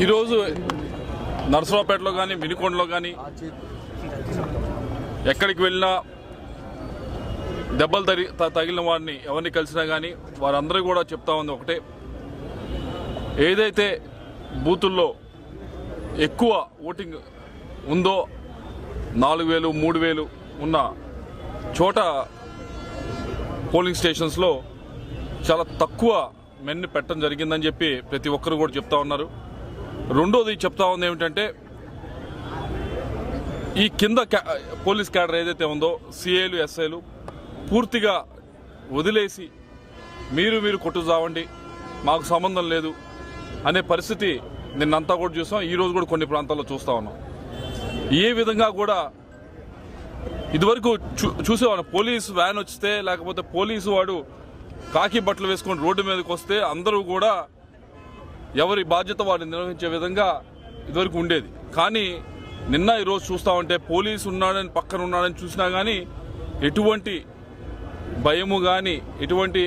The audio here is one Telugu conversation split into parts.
ఈరోజు నరసరావుపేటలో కానీ మినికొండలో కానీ ఎక్కడికి వెళ్ళినా దెబ్బలు తగి త- తగిలిన వారిని ఎవరిని కలిసినా కానీ వారందరూ కూడా చెప్తా ఉంది ఒకటే. ఏదైతే బూతుల్లో ఎక్కువ ఓటింగ్ ఉందో నాలుగు వేలు మూడు వేలు ఉన్న చోట పోలింగ్ స్టేషన్స్లో చాలా తక్కువ మెన్ను పెట్టడం జరిగిందని చెప్పి ప్రతి ఒక్కరు కూడా చెప్తా ఉన్నారు. రెండోది చెప్తా ఉంది ఏమిటంటే ఈ కింద క్యా- పోలీస్ క్యాడర్ ఏదైతే ఉందో సిఏలు ఎస్ఐలు పూర్తిగా వదిలేసి మీరు మీరు కొట్టు చావండి మాకు సంబంధం లేదు అనే పరిస్థితి నిన్నంతా కూడా చూసాం ఈరోజు కూడా కొన్ని ప్రాంతాల్లో చూస్తూ ఉన్నాం. ఏ విధంగా కూడా ఇదివరకు చూ చూసేవాడు పోలీస్ వ్యాన్ వస్తే లేకపోతే పోలీసు వాడు కాకి బట్టలు వేసుకొని రోడ్డు మీదకి వస్తే అందరూ కూడా ఎవరి బాధ్యత వారిని నిర్వహించే విధంగా ఇదివరకు ఉండేది. కానీ నిన్న ఈరోజు చూస్తా ఉంటే పోలీసు ఉన్నాడని పక్కన ఉన్నాడని చూసినా కానీ ఎటువంటి భయము కానీ ఎటువంటి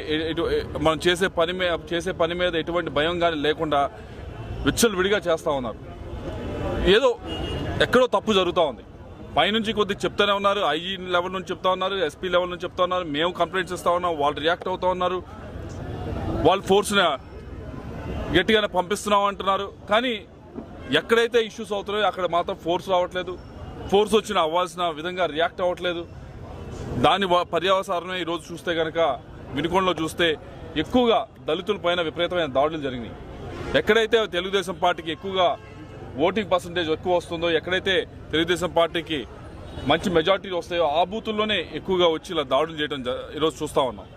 మనం చేసే పని మీద చేసే పని మీద ఎటువంటి భయం కానీ లేకుండా విచ్చలు విడిగా చేస్తూ ఉన్నారు. ఏదో ఎక్కడో తప్పు జరుగుతూ ఉంది. పైనుంచి కొద్దిగా చెప్తూనే ఉన్నారు. ఐజీ లెవెల్ నుంచి చెప్తా ఉన్నారు ఎస్పీ లెవెల్ నుంచి చెప్తా ఉన్నారు. మేము కంప్లైంట్స్ ఇస్తా ఉన్నాం. వాళ్ళు రియాక్ట్ అవుతా ఉన్నారు. వాళ్ళు ఫోర్స్ని గట్టిగానే పంపిస్తున్నాం అంటున్నారు. కానీ ఎక్కడైతే ఇష్యూస్ అవుతున్నాయో అక్కడ మాత్రం ఫోర్స్ రావట్లేదు. ఫోర్స్ వచ్చిన అవ్వాల్సిన విధంగా రియాక్ట్ అవ్వట్లేదు. దాని పర్యవసారమే ఈరోజు చూస్తే కనుక వినుకొండలో చూస్తే ఎక్కువగా దళితుల పైన విపరీతమైన దాడులు జరిగినాయి. ఎక్కడైతే తెలుగుదేశం పార్టీకి ఎక్కువగా ఓటింగ్ పర్సంటేజ్ ఎక్కువ వస్తుందో ఎక్కడైతే తెలుగుదేశం పార్టీకి మంచి మెజార్టీ వస్తాయో ఆ బూతుల్లోనే ఎక్కువగా వచ్చి ఇలా దాడులు చేయడం ఈరోజు చూస్తా ఉన్నాం.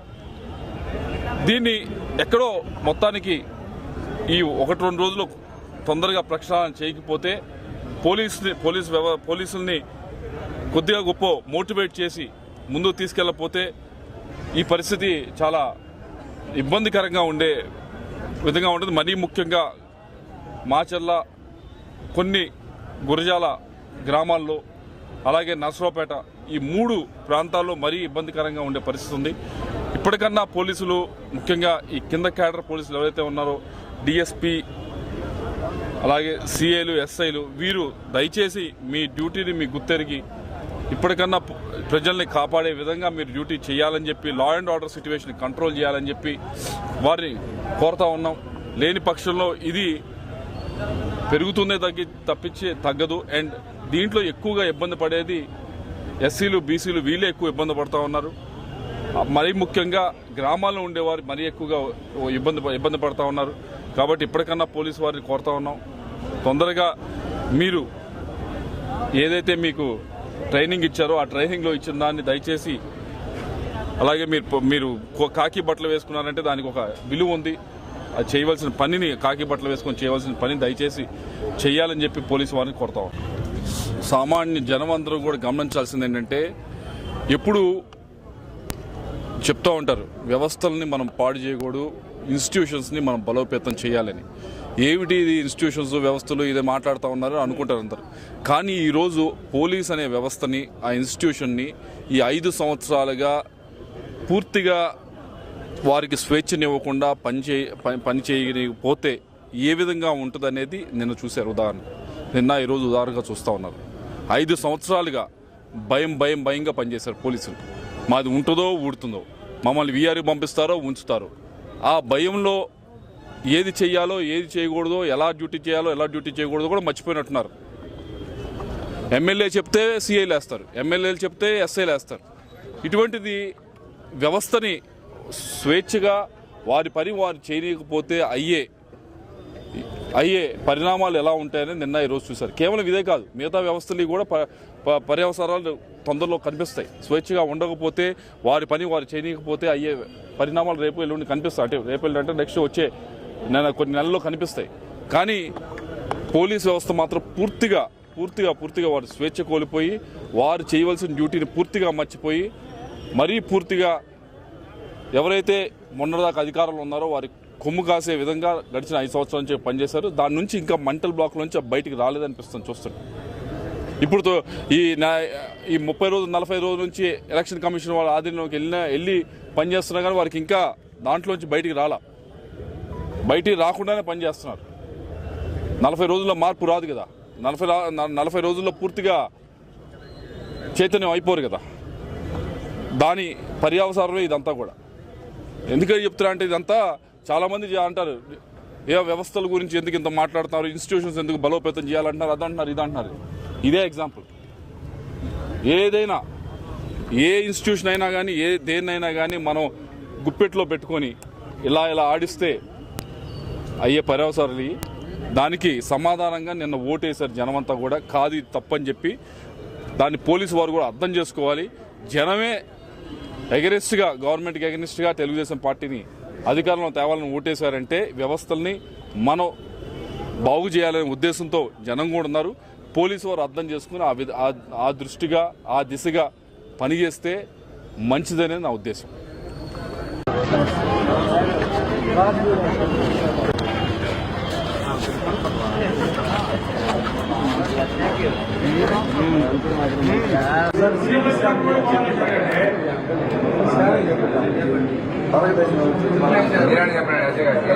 దీన్ని ఎక్కడో మొత్తానికి ఈ ఒకటి రెండు రోజులు తొందరగా ప్రక్షాళన చేయకపోతే పోలీసుని పోలీస్ వ్యవ పోలీసుల్ని కొద్దిగా గొప్ప మోటివేట్ చేసి ముందుకు తీసుకెళ్ళకపోతే ఈ పరిస్థితి చాలా ఇబ్బందికరంగా ఉండే విధంగా ఉంటుంది. మరీ ముఖ్యంగా మాచర్ల కొన్ని గురజాల గ్రామాల్లో అలాగే నర్సరావుపేట ఈ మూడు ప్రాంతాల్లో మరీ ఇబ్బందికరంగా ఉండే పరిస్థితి ఉంది. ఇప్పటికన్నా పోలీసులు ముఖ్యంగా ఈ కింద క్యాడర్ పోలీసులు ఎవరైతే ఉన్నారో డిఎస్పి అలాగే సిఐలు ఎస్ఐలు వీరు దయచేసి మీ డ్యూటీని మీ గుర్తెరిగి ఇప్పటికన్నా ప్రజల్ని కాపాడే విధంగా మీరు డ్యూటీ చేయాలని చెప్పి law and order situation control చేయాలని చెప్పి వారిని కోరుతా ఉన్నాం. లేని పక్షంలో ఇది పెరుగుతుందే తగ్గి తప్పించి తగ్గదు. అండ్ దీంట్లో ఎక్కువగా ఇబ్బంది పడేది ఎస్సీలు బీసీలు వీళ్ళే ఎక్కువ ఇబ్బంది పడుతూ ఉన్నారు. మరీ ముఖ్యంగా గ్రామాల్లో ఉండేవారు మరీ ఎక్కువగా ఇబ్బంది ఇబ్బంది పడుతూ ఉన్నారు. కాబట్టి ఇప్పటికన్నా పోలీసు వారిని కోరుతా ఉన్నాం. తొందరగా మీరు ఏదైతే మీకు ట్రైనింగ్ ఇచ్చారో ఆ ట్రైనింగ్లో ఇచ్చిన దాన్ని దయచేసి అలాగే మీరు మీరు కాకి బట్టలు వేసుకున్నారంటే దానికి ఒక విలువ ఉంది. చేయవలసిన పనిని కాకి బట్టలు వేసుకొని చేయవలసిన పనిని దయచేసి చేయాలని చెప్పి పోలీసు వారిని కోరుతాం సామాన్య జనం అందరూ కూడా గమనించాల్సింది ఏంటంటే ఎప్పుడు చెప్తూ ఉంటారు వ్యవస్థల్ని మనం పాడు చేయకూడదు ఇన్స్టిట్యూషన్స్ని మనం బలోపేతం చేయాలని. ఏమిటి ఇది ఇన్స్టిట్యూషన్స్ వ్యవస్థలు ఇదే మాట్లాడుతూ ఉన్నారు అనుకుంటారు అందరు. కానీ ఈరోజు పోలీస్ అనే వ్యవస్థని ఆ ఇన్స్టిట్యూషన్ని ఈ ఐదు సంవత్సరాలుగా పూర్తిగా వారికి స్వేచ్ఛనివ్వకుండా పనిచే పని- పని చేయకపోతే ఏ విధంగా ఉంటుందనేది నిన్న చూశారు. ఉదాహరణ నిన్న ఈరోజు ఉదాహరణగా చూస్తూ ఉన్నారు. ఐదు సంవత్సరాలుగా భయం భయం భయంగా పనిచేశారు పోలీసులు. మాది ఉంటుందో ఊడుతుందో మమ్మల్ని వీఆర్కి పంపిస్తారో ఉంచుతారో ఆ భయంలో ఏది చేయాలో ఏది చేయకూడదో ఎలా డ్యూటీ చేయాలో ఎలా డ్యూటీ చేయకూడదో కూడా మర్చిపోయినట్టున్నారు. ఎమ్మెల్యే చెప్తే సిఐలు వేస్తారు ఎమ్మెల్యేలు చెప్తే ఎస్ఐలు వేస్తారు. ఇటువంటిది వ్యవస్థని స్వేచ్ఛగా వారి పని వారు చేయలేకపోతే అయ్యే అయ్యే పరిణామాలు ఎలా ఉంటాయని నిన్న ఈరోజు చూశారు. కేవలం ఇదే కాదు మిగతా వ్యవస్థలు కూడా ప- ప- పర్యవసరాలు తొందరలో కనిపిస్తాయి. స్వేచ్ఛగా ఉండకపోతే వారి పని వారు చేయలేకపోతే అయ్యే పరిణామాలు రేపు ఎల్లుండి కనిపిస్తాయి. అంటే రేపు ఎల్లుండి అంటే నెక్స్ట్ వచ్చే నెల కొన్ని నెలల్లో కనిపిస్తాయి. కానీ పోలీస్ వ్యవస్థ మాత్రం పూర్తిగా పూర్తిగా పూర్తిగా వారు స్వేచ్ఛ కోల్పోయి వారు చేయవలసిన డ్యూటీని పూర్తిగా మర్చిపోయి మరీ పూర్తిగా ఎవరైతే మొన్నదాకా అధికారంలో ఉన్నారో వారి కొమ్ము కాసే విధంగా గడిచిన ఐదు సంవత్సరాల నుంచి పనిచేశారు. దాని నుంచి ఇంకా మంటల్ బ్లాక్ నుంచి బయటికి రాలేదనిపిస్తుంది చూస్తుంటే. ఇప్పుడు ఈ నా ఈ ముప్పై రోజులు నలభై రోజుల నుంచి ఎలక్షన్ కమిషన్ వాళ్ళ ఆధీనంలోకి వెళ్ళిన వెళ్ళి పనిచేస్తున్నా కానీ వారికి ఇంకా దాంట్లోంచి బయటికి రాలా. బయటికి రాకుండానే పనిచేస్తున్నారు. నలభై రోజుల్లో మార్పు రాదు కదా. నలభై నలభై రోజుల్లో పూర్తిగా చైతన్యం అయిపోరు కదా. దాని పర్యావసారమే ఇదంతా కూడా. ఎందుకని చెప్తున్నా అంటే ఇదంతా చాలామంది జా- అంటారు ఏ వ్యవస్థల గురించి ఎందుకు ఇంత మాట్లాడుతున్నారు ఇన్స్టిట్యూషన్స్ ఎందుకు బలోపేతం చేయాలంటున్నారు అదంటున్నారు ఇదంటున్నారు. ఇదే ఎగ్జాంపుల్ ఏదైనా ఏ ఇన్స్టిట్యూషన్ అయినా కానీ ఏ దేన్నైనా కానీ మనం గుప్పెట్లో పెట్టుకొని ఇలా ఇలా ఆడిస్తే అయ్యే పర్యవసరాలు దానికి సమాధానంగా నిన్న ఓటేశారు జనమంతా కూడా. కాదు తప్పని చెప్పి దాన్ని పోలీసు వారు కూడా అర్థం చేసుకోవాలి. జనమే ఎగరెస్ట్గా గవర్నమెంట్కి ఎగరెస్ట్గా తెలుగుదేశం పార్టీని అధికారంలో తేవాలని ఓటేశారంటే వ్యవస్థల్ని మనం బాగు చేయాలనే ఉద్దేశంతో జనం కూడా ఉన్నారు. పోలీసు వారు అర్థం చేసుకుని ఆ విధ ఆ- దృష్టిగా ఆ దిశగా పనిచేస్తే మంచిదనేది నా ఉద్దేశం. చెప్పండి అజయ్ గారికి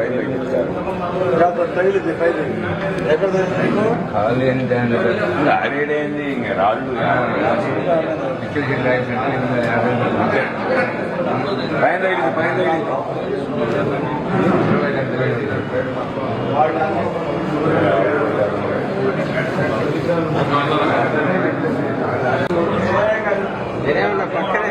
పైన ఎక్కడ కాళ్ళు ఏంటి ఆడేడేంది ఇంకా రాళ్ళు ఇక్కడ పైన తగిలింది పైన తగిలింది. పక్కనే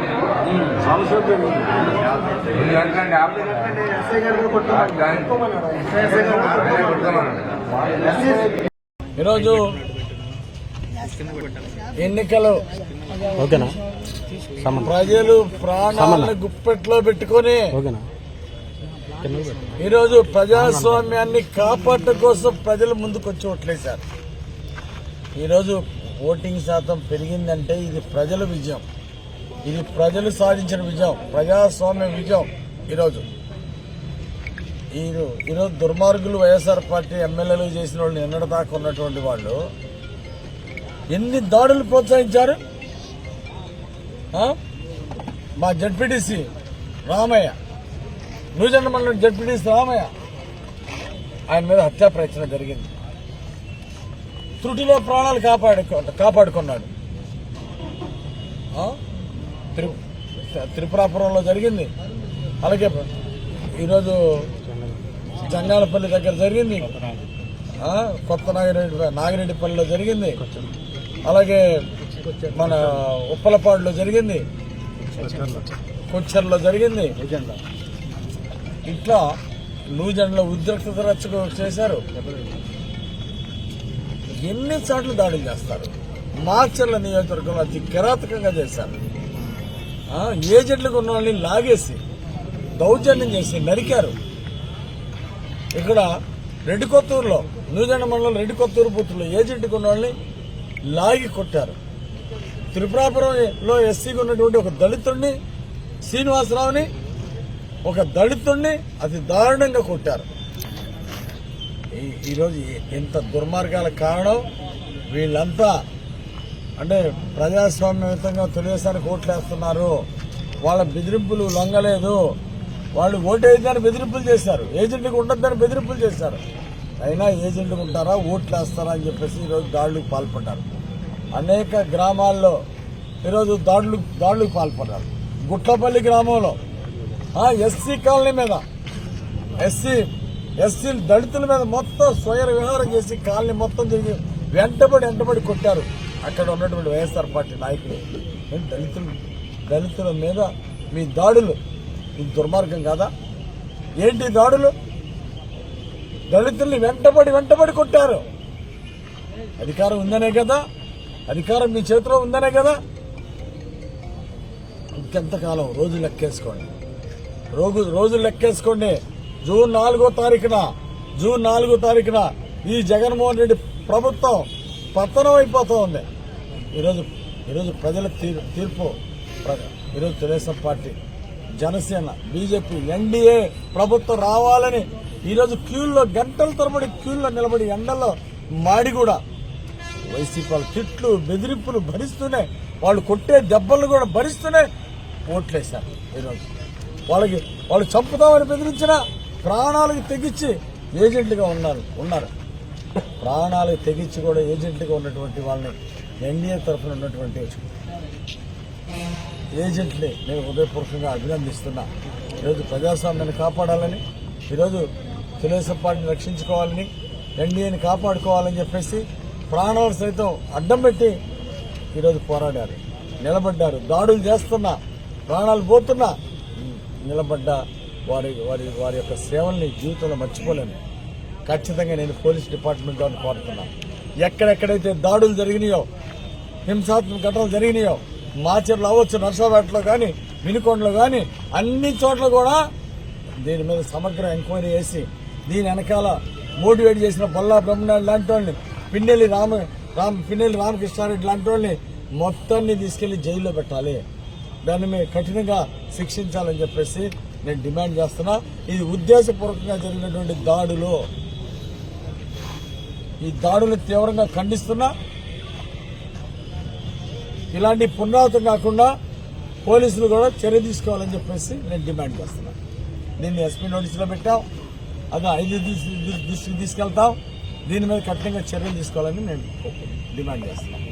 ఈరోజు ఎన్నికలు. ఓకేనా? ప్రజలు ప్రాణాలను గుప్పెట్లో పెట్టుకొని ఈరోజు ప్రజాస్వామ్యాన్ని కాపాడటం కోసం ప్రజలు ముందుకొచ్చి ఓట్లేశారు. ఈరోజు ఓటింగ్ శాతం పెరిగిందంటే ఇది ప్రజల విజయం. ఇది ప్రజలు సాధించిన విజయం ప్రజాస్వామ్య విజయం ఈరోజు. ఈరు ఈరోజు దుర్మార్గులు వైఎస్ఆర్ పార్టీ ఎమ్మెల్యేలు చేసిన వాళ్ళు దాకా ఉన్నటువంటి వాళ్ళు ఎన్ని దాడులు ప్రోత్సహించారు? మా జడ్పీటీసీ రామయ్య న్యూజెండ మండలం జడ్పీటీసీ రామయ్య ఆయన మీద హత్యా ప్రయత్నం జరిగింది. త్రుటిలో ప్రాణాలు కాపాడుకో కాపాడుకున్నాడు. త్రిపురాపురంలో జరిగింది. అలాగే ఈరోజు జంగాలపల్లి దగ్గర జరిగింది. కొత్త నాగిరెడ్డి నాగిరెడ్డిపల్లిలో జరిగింది. అలాగే మన ఉప్పలపాడులో జరిగింది. కొచ్చర్లో జరిగింది. ఇట్లా నూజెండలో ఉద్రిక్తత రచ్చకు చేశారు. ఎన్ని సార్లు దాడులు చేస్తారు? మార్చర్ల నియోజకవర్గంలో అతి కిరాతకంగా చేశారు. ఏజెంట్లకు ఉన్న వాళ్ళని లాగేసి దౌర్జన్యం చేసి నరికారు. ఇక్కడ రెడ్డి కొత్తూరులో నూజెండ మండలం రెడ్డి కొత్తూరు బూత్లో ఏజెంట్కి ఉన్న వాళ్ళని లాగి కొట్టారు. త్రిపురాపురంలో ఎస్సీకి ఉన్నటువంటి ఒక దళితుడిని శ్రీనివాసరావుని ఒక దళితుడిని అతి దారుణంగా కొట్టారు. ఈ- ఈరోజు ఇంత దుర్మార్గాల కారణం వీళ్ళంతా అంటే ప్రజాస్వామ్యయుతంగా ఓట్లు వేస్తున్నారు వాళ్ళ బెదిరింపులు లొంగలేదు. వాళ్ళు ఓటేద్దని బెదిరింపులు చేశారు. ఏజెంట్కి ఉండొద్దని బెదిరింపులు చేశారు. అయినా ఏజెంట్కి ఉంటారా ఓట్లు వేస్తారా అని చెప్పేసి ఈరోజు దాడులకు పాల్పడ్డారు. అనేక గ్రామాల్లో ఈరోజు దాడులు దాడులకు పాల్పడ్డారు. గుట్లపల్లి గ్రామంలో ఎస్సీ కాలనీ మీద ఎస్సీ ఎస్సీ దళితుల మీద మొత్తం స్వయం విహారం చేసి కాలనీ మొత్తం తిరిగి వెంటబడి వెంటబడి కొట్టారు. అక్కడ ఉన్నటువంటి వైఎస్ఆర్ పార్టీ నాయకులు ఏం దళితులు దళితుల మీద మీ దాడులు ఇది దుర్మార్గం కాదా? ఏంటి దాడులు? దళితుల్ని వెంటబడి వెంటబడి కొట్టారు. అధికారం ఉందనే కదా? అధికారం మీ చేతిలో ఉందనే కదా? ఇంకెంతకాలం రోజు లెక్కేసుకోండి. రోజు రోజు లెక్కేసుకోండి. జూన్ నాలుగో తారీఖున జూన్ నాలుగో తారీఖున ఈ జగన్మోహన్ రెడ్డి ప్రభుత్వం పతనం అయిపోతూ ఉంది ఈరోజు ఈరోజు ప్రజల తీర్పు తీర్పు ఈరోజు Telugu Desam party Janasena BJP NDA ప్రభుత్వం రావాలని ఈరోజు క్యూల్లో గంటల తరబడి క్యూల్లో నిలబడి ఎండల్లో మాడి కూడా వైసీపీ వాళ్ళ తిట్లు బెదిరింపులు భరిస్తూనే వాళ్ళు కొట్టే దెబ్బలు కూడా భరిస్తూనే ఓట్లేశారు ఈరోజు. వాళ్ళకి వాళ్ళు చంపుతామని బెదిరించిన ప్రాణాలకు తెగించి ఏజెంట్లుగా ఉన్నారు ఉన్నారు. ప్రాణాలు తెగించి కూడా ఏజెంట్లుగా ఉన్నటువంటి వాళ్ళని ఎన్డీఏ తరఫున ఉన్నటువంటి ఏజెంట్ని నేను హృదయపూర్వకంగా అభినందిస్తున్నా. ఈరోజు ప్రజాస్వామ్యాన్ని కాపాడాలని ఈరోజు తెలుగుదేశం పార్టీని రక్షించుకోవాలని ఎన్డీఏని కాపాడుకోవాలని చెప్పేసి ప్రాణాలు సైతం అడ్డం పెట్టి ఈరోజు పోరాడారు. నిలబడ్డారు. దాడులు చేస్తున్నా ప్రాణాలు పోతున్నా నిలబడ్డ వారి వారి వారి యొక్క సేవల్ని జీవితంలో మర్చిపోలేను ఖచ్చితంగా నేను పోలీస్ డిపార్ట్మెంట్ అని కోరుతున్నాను. ఎక్కడెక్కడైతే దాడులు జరిగినాయో హింసాత్మక ఘటనలు జరిగినాయో మాచర్లు అవ్వచ్చు నర్సాపేటలో కానీ వినుకొండలో కానీ అన్ని చోట్ల కూడా దీని మీద సమగ్ర ఎంక్వైరీ చేసి దీని వెనకాల మోటివేట్ చేసిన బొల్లా బ్రహ్మనాయుడు లాంటి వాళ్ళని పిన్నెల్లి రామ రామ్ పిన్నెల్లి రామకృష్ణారెడ్డి లాంటి వాళ్ళని మొత్తాన్ని తీసుకెళ్ళి జైల్లో పెట్టాలి. దాన్ని మేము కఠినంగా శిక్షించాలని చెప్పేసి నేను డిమాండ్ చేస్తున్నా. ఇది ఉద్దేశపూర్వకంగా జరిగినటువంటి దాడులు. ఈ దాడులు తీవ్రంగా ఖండిస్తున్నా ఇలాంటి పునరావృతం కాకుండా పోలీసులు కూడా చర్య తీసుకోవాలని చెప్పేసి నేను డిమాండ్ చేస్తున్నాను దీన్ని ఎస్పీ నోటీసులో పెట్టాం అది ఐదు దృష్టికి తీసుకెళ్తాం దీని మీద కఠినంగా చర్యలు తీసుకోవాలని నేను డిమాండ్ చేస్తున్నాను